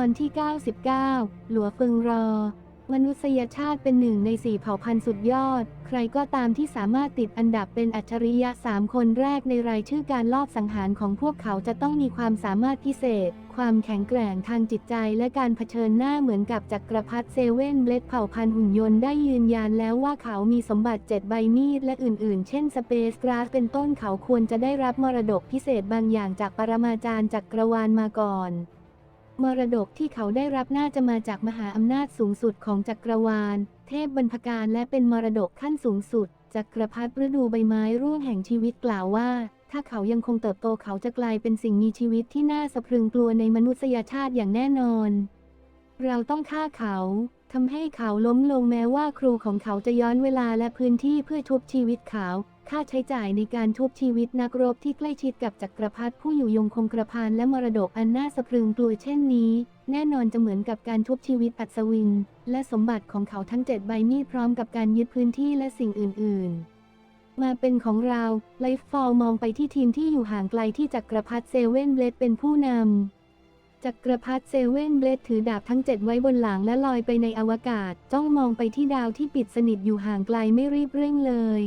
ตอนที่ 99 หลัวเฟิงรอ มนุษยชาติเป็นหนึ่งในสี่เผ่าพันธุ์สุดยอด ใครก็ตามที่สามารถติดอันดับเป็นอัจฉริยะสามคนแรกในรายชื่อการลอบสังหารของพวกเขาจะต้องมีความสามารถพิเศษ ความแข็งแกร่งทางจิตใจและการเผชิญหน้าเหมือนกับจักรพรรดิเซเว่นเบลดเผ่าพันธุ์หุ่นยนต์ได้ยืนยันแล้วว่าเขามีสมบัติเจ็ดใบมีดและอื่นๆ เช่นสเปซกราสเป็นต้นเขาควรจะได้รับมรดกพิเศษบางอย่างจากปรมาจารย์จักรวาลมาก่อน มรดกที่เขาได้รับน่าจะมาจากมหาอำนาจสูงสุดของจักรวาล เทพบรรพการและเป็นมรดกขั้นสูงสุด จักรพรรดิฤดูใบไม้ร่วงแห่งชีวิตกล่าวว่า ถ้าเขายังคงเติบโตเขาจะกลายเป็นสิ่งมีชีวิตที่น่าสะพรึงกลัวในมนุษยชาติอย่างแน่นอน เราต้องฆ่าเขาทำให้เขาล้มลงแม้ว่าครูของเขาจะย้อนเวลาและพื้นที่เพื่อทุบชีวิตเขา ค่าใช้จ่ายในการทุบชีวิตนักรบที่ใกล้ชิดกับจักรพรรดิผู้อยู่ยงคงกระพันและมรดกอันน่าสะพรึงกลัวเช่นนี้ แน่นอนจะเหมือนกับการทุบชีวิตอัศวิน และสมบัติของเขาทั้งเจ็ดใบมีดพร้อมกับการยึดพื้นที่และสิ่งอื่น ๆ มาเป็นของเราไลฟ์ฟอลมองไปที่ทีมที่อยู่ห่างไกลที่จักรพรรดิเซเว่นเบลดเป็นผู้นำจักรพรรดิเซเว่นเบลดถือดาบทั้งเจ็ดไว้บนหลังและลอยไปในอวกาศ จ้องมองไปที่ดาวที่ปิดสนิทอยู่ห่างไกลไม่รีบเร่งเลย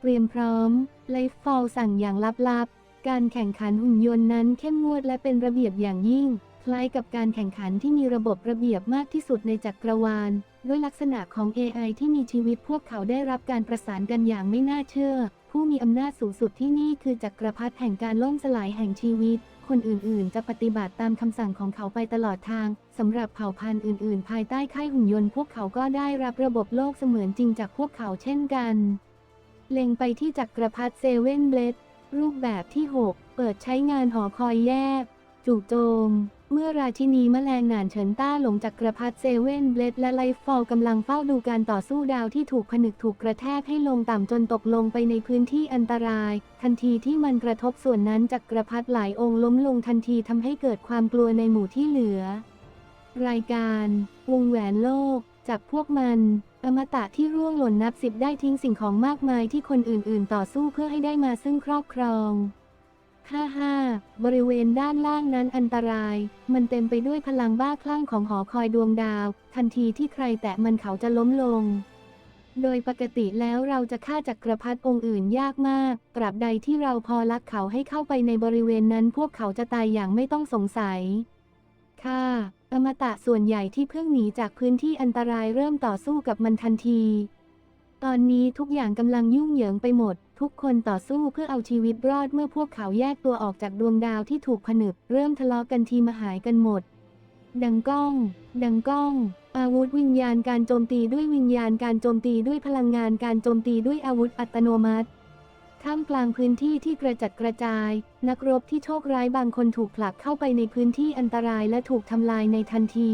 เตรียมพร้อม ไลฟ์ฟอลสั่งอย่างลับๆ การแข่งขันหุ่นยนต์นั้นเข้มงวดและเป็นระเบียบอย่างยิ่ง คล้ายกับการแข่งขันที่มีระบบระเบียบมากที่สุดในจักรวาล ด้วยลักษณะของ AI ที่มีชีวิตพวกเขาได้รับการประสานกันอย่างไม่น่าเชื่อ ผู้มีอำนาจสูงสุดที่นี่คือจักรพรรดิแห่งการล่มสลายแห่งชีวิตคนอื่นๆ จะปฏิบัติตามคำสั่งของเขาไปตลอดทาง สำหรับเผ่าพันธุ์อื่นๆ ภายใต้ค่ายหุ่นยนต์พวกเขาก็ได้รับระบบโลกเสมือนจริงจากพวกเขาเช่นกัน เล็งไปที่จักรพรรดิเซเว่นเบลดรูปแบบที่ 6 เปิดใช้งานหอคอยแยกจู่โจม เมื่อราชินีแมลงหนานเฉินต้าหลงจักรพรรดิเซเว่นเบลดและไลฟ์ฟอลกำลังเฝ้าดูการต่อสู้ดาวที่ถูกผนึกถูกกระแทกให้ลงต่ำจนตกลงไปในพื้นที่อันตราย ทันทีที่มันกระทบส่วนนั้นจักรพรรดิหลายองค์ล้มลงทันทีทำให้เกิดความกลัวในหมู่ที่เหลือ รายการ วงแหวนโลกจากพวกมัน อมตะที่ร่วงหล่นนับสิบได้ทิ้งสิ่งของมากมายที่คนอื่นๆ ต่อสู้เพื่อให้ได้มาซึ่งครอบครอง55บริเวณด้านล่างนั้นอันตราย มันเต็มไปด้วยพลังบ้าคลั่งของหอคอยดวงดาว ทันทีที่ใครแตะมันเขาจะล้มลง โดยปกติแล้วเราจะฆ่าจักรพรรดิองค์อื่นยากมาก ตราบใดที่เราพอลักเขาให้เข้าไปในบริเวณนั้นพวกเขาจะตายอย่างไม่ต้องสงสัย ค่ะ อมตะส่วนใหญ่ที่เพิ่งหนีจากพื้นที่อันตรายเริ่มต่อสู้กับมันทันที ตอนนี้ทุกอย่างกำลังยุ่งเหยิงไปหมด ทุกคนต่อสู้เพื่อเอาชีวิตรอดเมื่อพวกเขาแยกตัวออกจากดวงดาวที่ถูกผนึก เริ่มทะเลาะกันทีมาหายกันหมด ดังก้อง ดังก้อง อาวุธวิญญาณการโจมตีด้วยวิญญาณการโจมตีด้วยพลังงานการโจมตีด้วยอาวุธอัตโนมัติ ท่ามกลางพื้นที่ที่กระจัดกระจาย นักรบที่โชคร้ายบางคนถูกผลักเข้าไปในพื้นที่อันตรายและถูกทำลายในทันที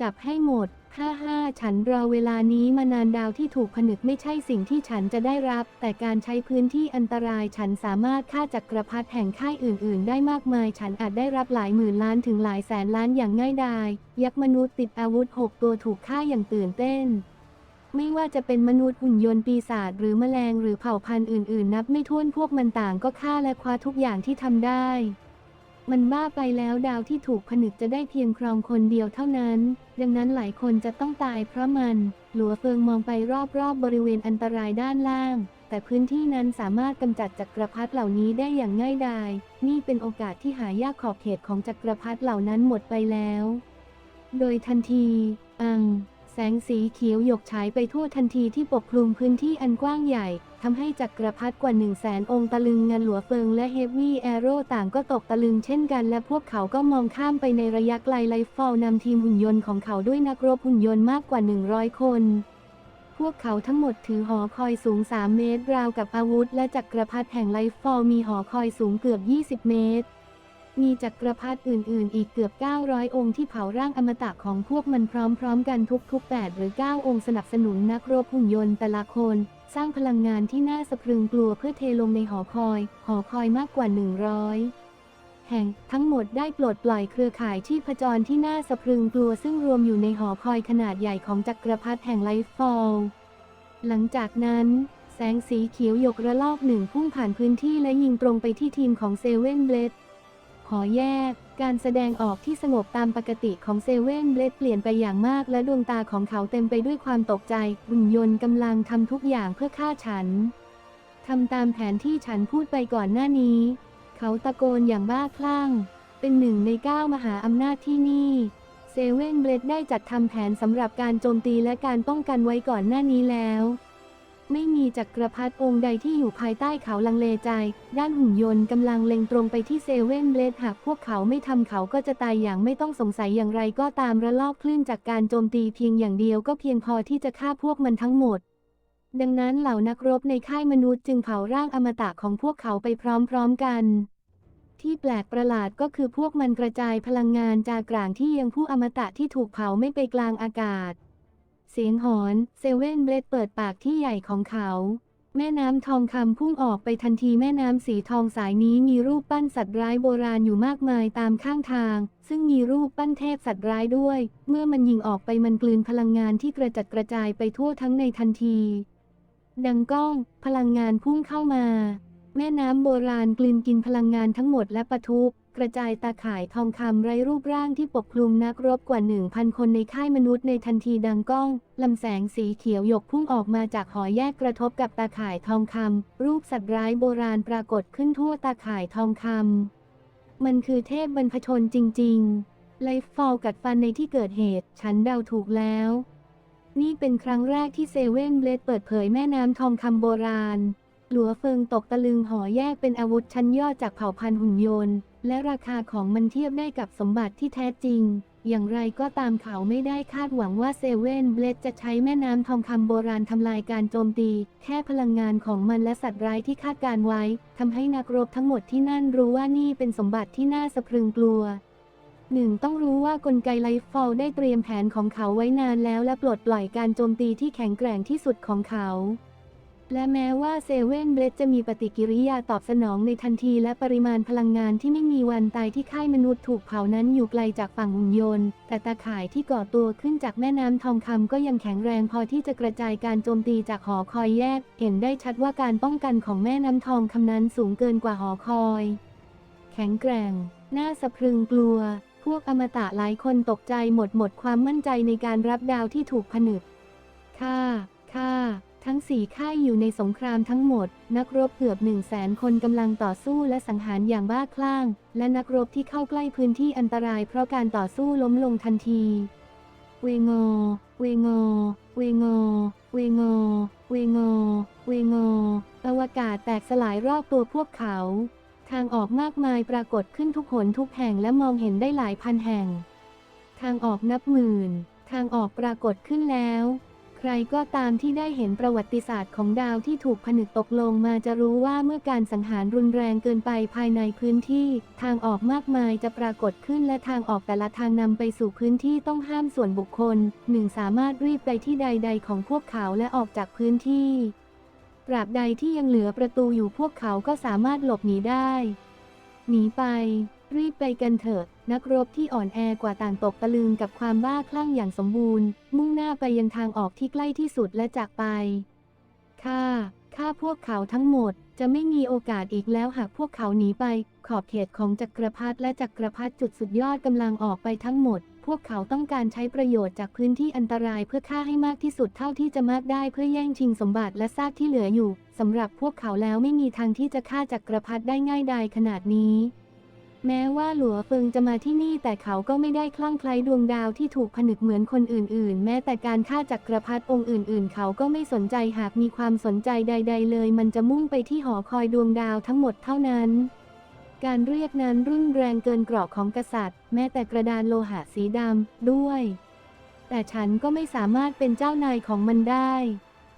จับให้หมด55ฉันรอเวลานี้มานานดาวที่ถูกผนึกไม่ใช่สิ่งที่ฉันจะได้รับ แต่การใช้พื้นที่อันตรายฉันสามารถฆ่าจักรพรรดิแห่งค่ายอื่น ๆ ได้มากมาย ฉันอาจได้รับหลายหมื่นล้านถึงหลายแสนล้านอย่างง่ายดาย ยักษ์มนุษย์ติดอาวุธ6ตัวถูกฆ่าอย่างตื่นเต้น ไม่ว่าจะเป็นมนุษย์หุ่นยนต์ปีศาจหรือแมลงหรือเผ่าพันธุ์อื่น ๆ นับไม่ถ้วนพวกมันต่างก็ฆ่าและคว้าทุกอย่างที่ทำได้ มันบ้าไปแล้วดาวที่ถูกผนึกจะได้เพียงครองคนเดียวเท่านั้น ดังนั้นหลายคนจะต้องตายเพราะมัน หลัวเฟิงมองไปรอบๆบบริเวณอันตรายด้านล่าง แต่พื้นที่นั้นสามารถกำจัดจักรพรรดิเหล่านี้ได้อย่างง่ายดาย นี่เป็นโอกาสที่หายากขอบเขตของจักรพรรดิเหล่านั้นหมดไปแล้ว โดยทันที อัง แสงสีเขียวหยกฉายไปทั่วทันทีที่ปกคลุมพื้นที่อันกว้างใหญ่ทำให้จักรพรรดิกว่า1 0 0 0 0แสนองค์ตะลึงงานหลัวเฟิงและเฮฟวี่แอโร่ต่างก็ตกตะลึงเช่นกันและพวกเขาก็มองข้ามไปในระยะไกลไลฟ์ฟอลนำทีมหุ่นยนต์ของเขาด้วยนักรบหุ่นยนต์มากกว่า 100 คน พวกเขาทั้งหมดถือหอคอยสูง 3 เมตร ราวกับอาวุธ และจักรพรรดิแห่งไลฟ์ฟอลมีหอคอยสูงเกือบ 20 เมตร มีจักรพรรดิอื่น ๆ อีกเกือบ 900 องค์ที่เผาร่างอมตะของพวกมันพร้อม ๆ กันทุก ๆ 8 หรือ 9 องค์สนับสนุนนักรบหุ่นยนต์แต่ละคน สร้างพลังงานที่น่าสะพรึงกลัวเพื่อเทลงในหอคอย หอคอยมากกว่า 100แห่งทั้งหมดได้ปลดปล่อยเครือข่ายที่ผจรที่น่าสะพรึงกลัวซึ่งรวมอยู่ในหอคอยขนาดใหญ่ของจักรพรรดิแห่งไลฟ์ฟอล หลังจากนั้น แสงสีเขียวหยกระลอกหนึ่งพุ่งผ่านพื้นที่และยิงตรงไปที่ทีมของเซเว่นเบลด ขอแยก การแสดงออกที่สงบตามปกติของเซเว่นเบลดเปลี่ยนไปอย่างมากและดวงตาของเขาเต็มไปด้วยความตกใจหุ่นยนต์กำลังทำทุกอย่างเพื่อฆ่าฉันทำตามแผนที่ฉันพูดไปก่อนหน้านี้ เขาตะโกนอย่างบ้าคลั่ง เป็นหนึ่งในเก้ามหาอำนาจที่นี่เซเว่นเบลดได้จัดทำแผนสำหรับการโจมตีและการป้องกันไว้ก่อนหน้านี้แล้ว ไม่มีจักรพรรดิองค์ใดที่อยู่ภายใต้เขาลังเลใจ ด้านหุ่นยนต์กำลังเล็งตรงไปที่เซเว่นเบลดหากพวกเขาไม่ทำเขาก็จะตายอย่างไม่ต้องสงสัยอย่างไรก็ตามระลอกคลื่นจากการโจมตีเพียงอย่างเดียวก็เพียงพอที่จะฆ่าพวกมันทั้งหมด ดังนั้นเหล่านักรบในค่ายมนุษย์จึงเผาร่างอมตะของพวกเขาไปพร้อมๆกันที่แปลกประหลาดก็คือพวกมันกระจายพลังงานจากกลางที่ยังผู้อมตะที่ถูกเผาไม่ไปกลางอากาศ เสียงหอนเซเว่นเบลดเปิดปากที่ใหญ่ของเขา แม่น้ำทองคำพุ่งออกไปทันทีแม่น้ำสีทองสายนี้มีรูปปั้นสัตว์ร้ายโบราณอยู่มากมายตามข้างทาง ซึ่งมีรูปปั้นเทพสัตว์ร้ายด้วย เมื่อมันยิงออกไปมันกลืนพลังงานที่กระจัดกระจายไปทั่วทั้งในทันที ดังก้อง พลังงานพุ่งเข้ามา แม่น้ำโบราณกลืนกินพลังงานทั้งหมดและปะทุ กระจายตาข่ายทองคำไร้รูปร่างที่ปกคลุมนักรบกว่า 1,000 คนในค่ายมนุษย์ในทันทีดังก้องลำแสงสีเขียวหยกพุ่งออกมาจากหอแยกกระทบกับตาข่ายทองคำรูปสัตว์ร้ายโบราณปรากฏขึ้นทั่วตาข่ายทองคำมันคือเทพบรรพชนจริง ๆ ไลฟ์ฟอลกัดฟันในที่เกิดเหตุ ฉันเดาถูกแล้ว นี่เป็นครั้งแรกที่เซเว่นเบลดเปิดเผยแม่น้ำทองคำโบราณ หลัวเฟิงตกตะลึงห่อแยกเป็นอาวุธชั้นยอดจากเผ่าพันธุ์หุ่นยนต์ และราคาของมันเทียบได้กับสมบัติที่แท้จริง อย่างไรก็ตามเขาไม่ได้คาดหวังว่าเซเว่นเบลดจะใช้แม่น้ำทองคำโบราณทำลายการโจมตี แค่พลังงานของมันและสัตว์ร้ายที่คาดการไว้ทำให้นักรบทั้งหมดที่นั่นรู้ว่านี่เป็นสมบัติที่น่าสะพรึงกลัวหนึ่งต้องรู้ว่ากลไกไลฟ์ฟอลได้เตรียมแผนของเขาไว้นานแล้วและปลดปล่อยการโจมตีที่แข็งแกร่งที่สุดของเขา และแม้ว่าเซเว่นเบลดจะมีปฏิกิริยาตอบสนองในทันทีและปริมาณพลังงานที่ไม่มีวันตายที่ค่ายมนุษย์ถูกเผานั้นอยู่ไกลจากฝั่งหุ่นยนต์ แต่ตาข่ายที่ก่อตัวขึ้นจากแม่น้ำทองคำก็ยังแข็งแรงพอที่จะกระจายการโจมตีจากหอคอยแยก เห็นได้ชัดว่าการป้องกันของแม่น้ำทองคำนั้นสูงเกินกว่าหอคอย แข็งแกร่ง น่าสะพรึงกลัว พวกอมตะหลายคนตกใจหมดหมดความมั่นใจในการรับดาวที่ถูกผนึก ค่า ค่า ทั้งสี่ค่ายอยู่ในสงครามทั้งหมด นักรบเกือบหนึ่งแสนคนกำลังต่อสู้และสังหารอย่างบ้าคลั่ง และนักรบที่เข้าใกล้พื้นที่อันตรายเพราะการต่อสู้ล้มลงทันที เวงอ เวงอ เวงอ เวงอ เวงอ เวงอ อวกาศแตกสลายรอบตัวพวกเขา ทางออกมากมายปรากฏขึ้นทุกหนทุกแห่งและมองเห็นได้หลายพันแห่ง ทางออกนับหมื่น ทางออกปรากฏขึ้นแล้ว รก็ตามที่ได้เห็นประวัติศาสตร์ของดาวที่ถูกผนึกตกลงมาจะรู้ว่าเมื่อการสังหารรุนแรงเกินไปภายในพื้นที่ ทางออกมากมายจะปรากฏขึ้นและทางออกแต่ละทางนำไปสู่พื้นที่ต้องห้ามส่วนบุคคลหนึ่งสามารถรีบไปที่ใด ๆ ของพวกเขาและออกจากพื้นที่ตราบใดที่ยังเหลือประตูอยู่พวกเขาก็สามารถหลบหนีได้ หนีไป รีบไปกันเถอะ นักรบที่อ่อนแอกว่าต่างตกตะลึงกับความบ้าคลั่งอย่างสมบูรณ์ มุ่งหน้าไปยังทางออกที่ใกล้ที่สุดและจากไปค่าค่าพวกเขาทั้งหมดจะไม่มีโอกาสอีกแล้วหากพวกเขาหนีไป ขอบเขตของจักรพรรดิและจักรพรรดิจุดสุดยอดกำลังออกไปทั้งหมด พวกเขาต้องการใช้ประโยชน์จากพื้นที่อันตรายเพื่อฆ่าให้มากที่สุดเท่าที่จะมากได้เพื่อแย่งชิงสมบัติและซากที่เหลืออยู่สำหรับพวกเขาแล้วไม่มีทางที่จะฆ่าจักรพรรดิได้ง่ายดายขนาดนี้ แม้ว่าหลัวเฟิงจะมาที่นี่แต่เขาก็ไม่ได้คลั่งไคล้ดวงดาวที่ถูกผนึกเหมือนคนอื่นๆ แม้แต่การฆ่าจักกรพรรดิองค์อื่นๆ เขาก็ไม่สนใจหากมีความสนใจใด ๆ เลย มันจะมุ่งไปที่หอคอยดวงดาวทั้งหมดเท่านั้น การเรียกนั้นรุ่นแรงเกินกรอบของกษัตริย์ แม้แต่กระดานโลหะสีดำด้วย แต่ฉันก็ไม่สามารถเป็นเจ้านายของมันได้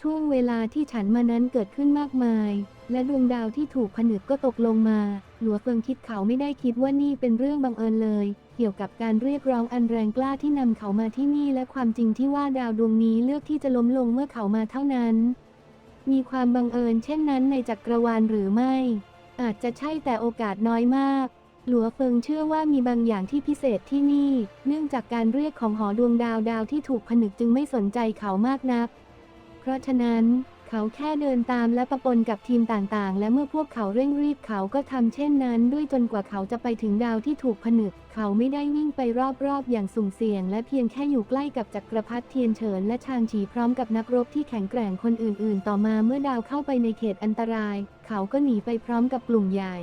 ช่วงเวลาที่ฉันมานั้นเกิดขึ้นมากมาย และดวงดาวที่ถูกผนึกก็ตกลงมา หลัวเฟิงคิดเขาไม่ได้คิดว่านี่เป็นเรื่องบังเอิญเลย เกี่ยวกับการเรียกร้องอันแรงกล้าที่นำเขามาที่นี่และความจริงที่ว่าดาวดวงนี้เลือกที่จะล้มลงเมื่อเขามาเท่านั้น มีความบังเอิญเช่นนั้นในจักรวาลหรือไม่ อาจจะใช่แต่โอกาสน้อยมากหลัวเฟิงเชื่อว่ามีบางอย่างที่พิเศษที่นี่ เนื่องจากการเรียกของหอดวงดาวดาวที่ถูกผนึกจึงไม่สนใจเขามากนัก เพราะฉะนั้น เขาแค่เดินตามและประปนกับทีมต่างๆ และเมื่อพวกเขาเร่งรีบเขาก็ทำเช่นนั้น ด้วยจนกว่าเขาจะไปถึงดาวที่ถูกผนึก เขาไม่ได้วิ่งไปรอบๆ อย่างสุ่มเสี่ยง และเพียงแค่อยู่ใกล้กับจักรพรรดิเทียนเฉินและชางฉีพร้อมกับนักรบที่แข็งแกร่งคนอื่นๆ ต่อมาเมื่อดาวเข้าไปในเขตอันตราย เขาก็หนีไปพร้อมกับกลุ่มใหญ่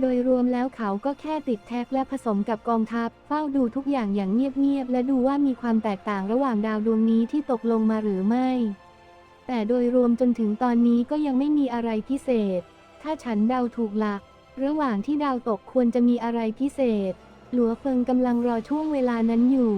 โดยรวมแล้วเขาก็แค่ติดแท็กและผสมกับกองทัพ เฝ้าดูทุกอย่างอย่างเงียบๆ และดูว่ามีความแตกต่างระหว่างดาวดวงนี้ที่ตกลงมาหรือไม่ แต่โดยรวมจนถึงตอนนี้ก็ยังไม่มีอะไรพิเศษ ถ้าฉันเดาถูกหลัก ระหว่างที่ดาวตกควรจะมีอะไรพิเศษ หลัวเฟิงกำลังรอช่วงเวลานั้นอยู่